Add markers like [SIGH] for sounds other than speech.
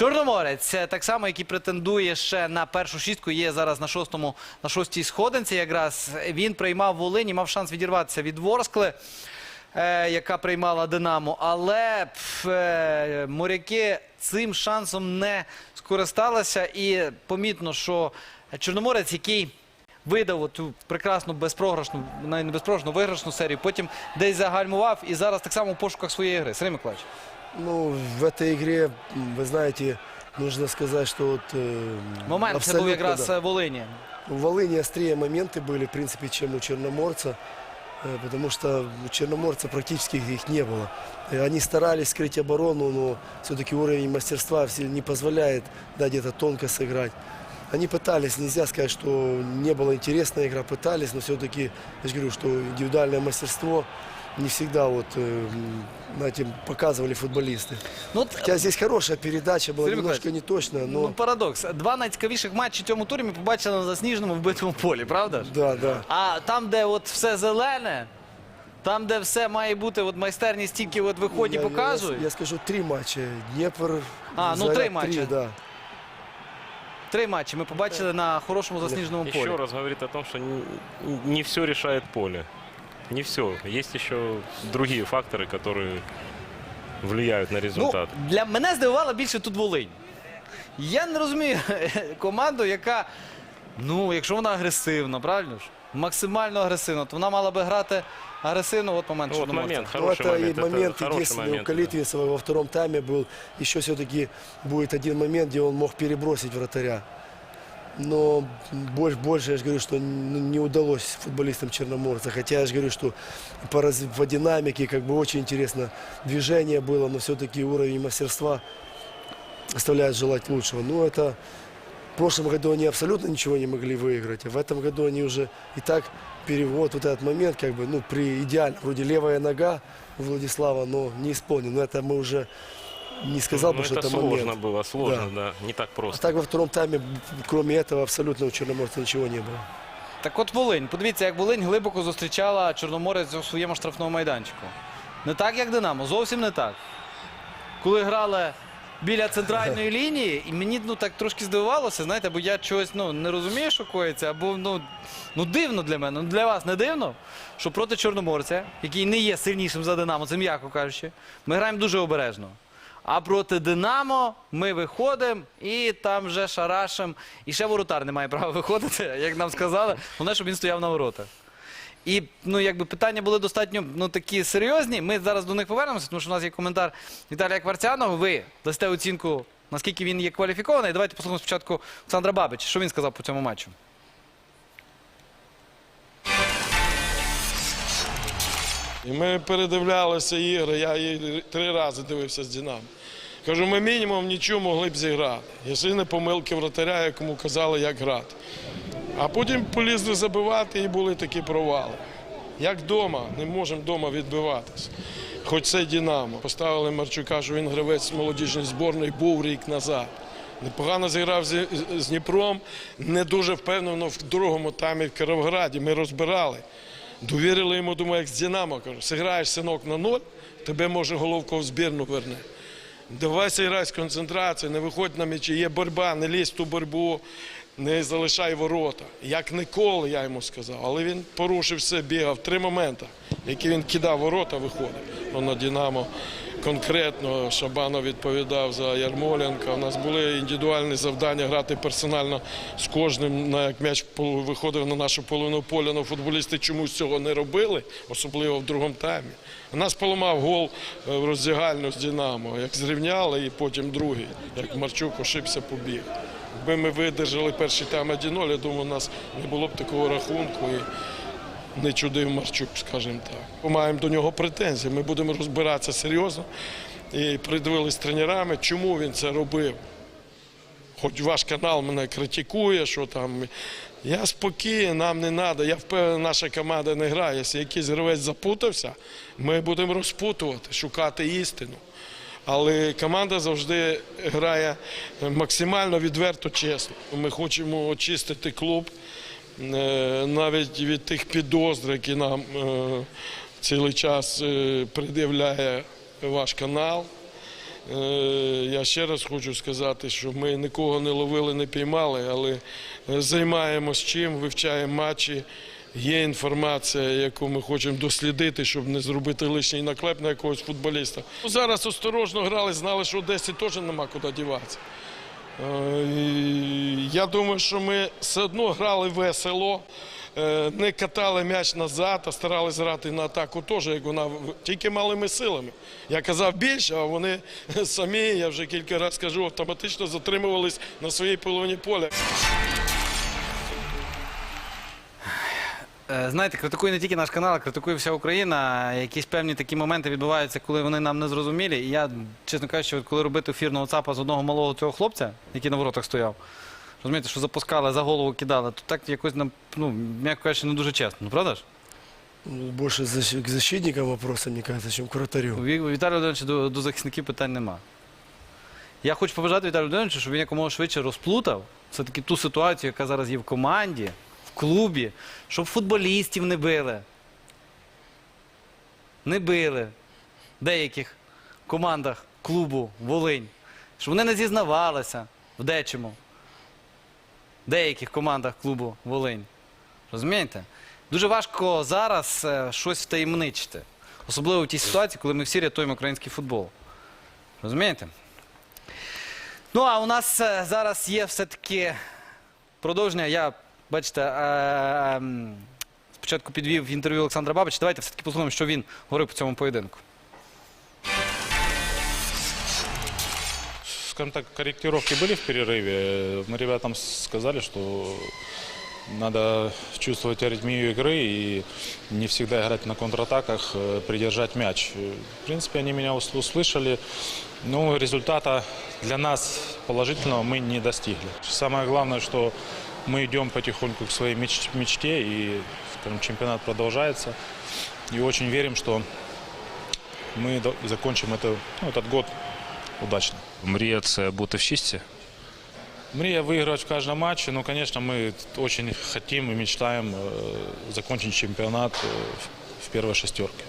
Чорноморець, так само, який претендує ще на першу шістку, є зараз на шостому, на шостій сходинці. Якраз він приймав Волині, мав шанс відірватися від Ворскли, е, яка приймала Динамо. Але е, моряки цим шансом не скористалися. І помітно, що Чорноморець, який видав ту прекрасну безпрограшну, навіть не безпрограшну виграшну серію, потім десь загальмував і зараз так само в пошуках своєї гри. Сергій Миколаївич. Ну, в этой игре, м, вы знаете, нужно сказать, что вот... э, Момент це був абсолютно, якраз да. е, Волині. У Волыни острее моменты были, в принципе, чем у Черноморца, э, потому что у Черноморца практически их не было. И Они старались скрыть оборону, но все-таки уровень мастерства все не позволяет да, где-то тонко сыграть. Они пытались, нельзя сказать, что не была интересная игра, пытались, но все-таки, я же говорю, что индивидуальное мастерство не всегда вот, э, м, знаете, показывали футболисты. Ну, от, Хотя здесь хорошая передача была, Сергей немножко не точная, но... ну, парадокс. Два найцікавіших матчі в цьому турі ми побачили на засніженому вбитому полі, правда ж? Да, да. А там, де от все зелене, там, де все має бути, от майстерність тільки от виході Я- я- показують. Я, я скажу три матча. Днепр. А, ну, Заря, три матча. да. Три матчі ми побачили на хорошому засніженому полі. Ще раз говорити о том, що не, все решает поле. Не все. Есть еще другие факторы, которые влияют на Ну, результат. для мене здивувала більше тут Волинь. Я не розумію [LAUGHS] команду, яка, ну, якщо вона агресивна, правильно ж? Максимально агресивна, то вона мала би грати агресивно. От момент Ну, вот Чорноморця. момент, Ну, хороший это момент. это момент хороший единственный момент, у да. Калитвинцева во втором тайме был. Еще все-таки будет один момент, где он мог перебросить вратаря. Но больше, больше я же говорю, что ну, не удалось футболистам Черноморца. Хотя я же говорю, что по, раз- по динамике как бы очень интересно движение было, но все-таки уровень мастерства оставляет желать лучшего. Ну, это в прошлом году они абсолютно ничего не могли выиграть, а в этом году они уже и так перевод, вот этот момент, как бы, ну, при идеально, вроде левая нога у Владислава, но не исполнен. Но это мы уже не сказал Ну, бы, что это это сложно момент. было, сложно, да. Не так А просто. так во втором тайме, кроме этого, абсолютно у Черноморца ничего не было. Так от Волинь. Подивіться, як Волинь глибоко зустрічала Чорноморець у своєму штрафному майданчику. Не так, як Динамо, зовсім не так. Коли грали біля центральної [LAUGHS] лінії, і мені ну, так трошки здивувалося, знаєте, бо я чогось ну, не розумію, що коїться, або ну, ну дивно для мене. Ну, для вас не дивно, що проти Чорноморця, який не є сильнішим за Динамо, це м'яко кажучи, ми граємо дуже обережно. А проти Динамо ми виходимо і там вже шарашем. І ще воротар не має права виходити, як нам сказали. Головне, щоб він стояв на воротах. І ну, якби питання були достатньо ну, такі серйозні. Ми зараз до них повернемося, тому що у нас є коментар Віталія Кварцяного. Ви дасте оцінку, наскільки він є кваліфікований. Давайте послухаємо спочатку Олександра Бабича. Що він сказав по цьому матчу? І ми передивлялися ігри, я її три рази дивився з Динамо. Кажу, ми мінімум нічого могли б зіграти. Єдине помилки вратаря, якому казали, як грати. А потім полізли забивати і були такі провали. Як вдома, не можемо вдома відбиватися. Хоч це Динамо. Поставили Марчука, що він гравець молодіжної зборної, був рік назад. Непогано зіграв з, Дніпром, не дуже впевнено в другому таймі в Кіровграді. Ми розбирали. Довірили йому, думаю, як з Динамо. Кажу, зіграєш синок на ноль, тебе може головку в збірну верне. Давай грай з концентрацією, не виходь на м'ячі, є боротьба, не лізь в ту боротьбу, не залишай ворота. Як ніколи, я йому сказав. Але він порушив все, бігав три моменти, які він кидав ворота, виходив. Ну, на Динамо конкретно Шабанов відповідав за Ярмоленка. У нас були індивідуальні завдання грати персонально з кожним, на як м'яч виходив на нашу половину поля. але футболісти чомусь цього не робили, особливо в другому таймі. Нас поламав гол е, в роздягальну з Динамо, як зрівняли, і потім другий, як Марчук ошибся побіг. Якби ми видержали перший тайм 1-0, я думаю, у нас не було б такого рахунку. І не чудив Марчук, скажімо так. Ми маємо до нього претензії. Ми будемо розбиратися серйозно і придивились тренерами, чому він це робив. Хоч ваш канал мене критикує, що там. Я спокійний, нам не треба. Я впевнений, наша команда не грає. Якщо якийсь гравець запутався, ми будемо розпутувати, шукати істину. Але команда завжди грає максимально відверто чесно. Ми хочемо очистити клуб е, навіть від тих підозр, які нам е, цілий час е, пред'являє ваш канал. Я ще раз хочу сказати, що ми нікого не ловили, не піймали, але займаємось чим, вивчаємо матчі. Є інформація, яку ми хочемо дослідити, щоб не зробити лишній наклеп на якогось футболіста. Ну, Зараз осторожно грали, знали, що Одесі теж нема куди діватися. Е, Я думаю, що ми все одно грали весело, е, не катали м'яч назад, а старались грати на атаку теж, як вона тільки малими силами. Я казав більше, а вони [LAUGHS] самі, я вже кілька разів скажу, автоматично затримувались на своїй половині поля. Знаєте, критикує не тільки наш канал, а критикує вся Україна. Якісь певні такі моменти відбуваються, коли вони нам не зрозумілі. І я, чесно кажучи, от коли робити ефірного ЦАПа з одного малого цього хлопця, який на воротах стояв, розумієте, що запускали, за голову кидали, то так якось нам, ну, м'яко кажучи, не дуже чесно. Ну правда ж? Ну, Больше защ- к защитникам вопросы, мне кажется, чем к вратарю. У Ві- у Віталія Володимировича до, до захисників питань нема. Я хочу побажати Віталію Володимировичу, щоб він якомога швидше розплутав все-таки ту ситуацію, яка зараз є в команді, клубі, щоб футболістів не били. Не били в деяких командах клубу Волинь. Щоб вони не зізнавалися в дечому. В деяких командах клубу Волинь. Розумієте? Дуже важко зараз е, щось втаємничити. Особливо в тій ситуації, коли ми всі рятуємо український футбол. Розумієте? Ну, а у нас е, зараз є все-таки продовження. Я, бачите, е, ем, спочатку підвів інтерв'ю Олександра Бабича. Давайте все-таки послухаємо, що він говорив по цьому поєдинку. скажем так, корректировки были в перерыве. Мы ребятам сказали, что надо чувствовать аритмию игры и не всегда играть на контратаках, э, придержать мяч. Э, В принципе, они меня ус- услышали. Но результата для нас положительного мы не достигли. Самое главное, что мы идем потихоньку к своей меч- мечте, и скажем, чемпионат продолжается. И очень верим, что мы до- закончим это, ну, этот год удачно. Мрія це бути в шісті. Мрия выиграть в каждом матче, но, конечно, мы очень хотим и мечтаем э, закончить чемпионат э, в- в первой шестерке.